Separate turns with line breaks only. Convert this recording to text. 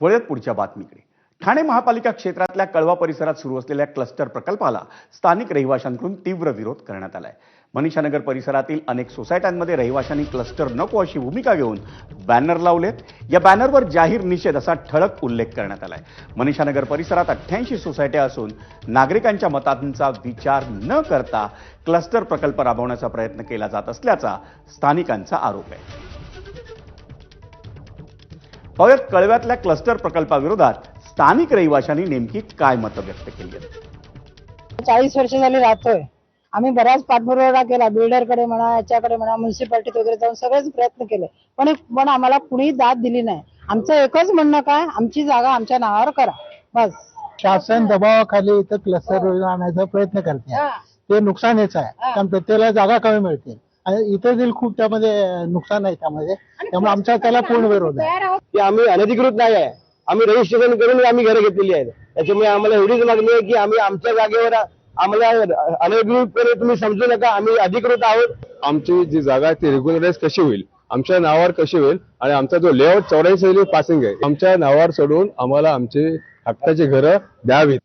वळत पुढच्या बातमीकडे. ठाणे महापालिका क्षेत्रातल्या कळवा परिसरात सुरू असलेल्या क्लस्टर प्रकल्पाला स्थानिक रहिवाशांकडून तीव्र विरोध करण्यात आलाय. मनीषानगर परिसरातील अनेक सोसायट्यांमध्ये रहिवाशांनी क्लस्टर नको अशी भूमिका घेऊन बॅनर लावलेत. या बॅनरवर जाहीर निषेध असा ठळक उल्लेख करण्यात आलाय. मनीषानगर परिसरात अठ्ठ्याऐंशी सोसायट्या असून नागरिकांच्या मतांचा विचार न करता क्लस्टर प्रकल्प राबवण्याचा प्रयत्न केला जात असल्याचा स्थानिकांचा आरोप आहे. पाहुयात कळव्यातल्या क्लस्टर प्रकल्पाविरोधात स्थानिक रहिवाशांनी नेमकी काय मतं व्यक्त केली आहेत?
चाळीस वर्ष झाली राहतोय. आम्ही बराच पाठपुरावा केला बिल्डरकडे म्हणा याच्याकडे म्हणा म्युन्सिपाल्टीत वगैरे जाऊन सगळेच प्रयत्न केले. पण पण आम्हाला कुणीही दाद दिली नाही. आमचं एकच म्हणणं काय आमची जागा आमच्या नावावर करा. बस.
शासन दबावाखाली इथं क्लस्टर आणायचा प्रयत्न करते. ते नुकसानीच आहे. कारण प्रत्येकाला जागा कमी मिळते. आणि इतर देखील खूप त्यामध्ये नुकसान आहे त्यामध्ये. त्यामुळे आमचा त्याला पूर्ण विरोध आहे.
की आम्ही अनधिकृत नाही आहे. आम्ही रजिस्ट्रेशन करून आम्ही घरं घेतलेली आहेत. त्याच्यामुळे आम्हाला एवढीच मागणी आहे की आम्ही आमच्या जागेवर आम्हाला अनधिकृतपणे तुम्ही समजू नका आम्ही अधिकृत आहोत.
आमची जी जागा आहे ती रेग्युलराईज कशी होईल? आमच्या नावावर कशी होईल? आणि आमचा जो लेआउट चौऱ्याऐंशी पासिंग आहे आमच्या नावावर सोडून आम्हाला आमची हक्काची घरं द्यावीत.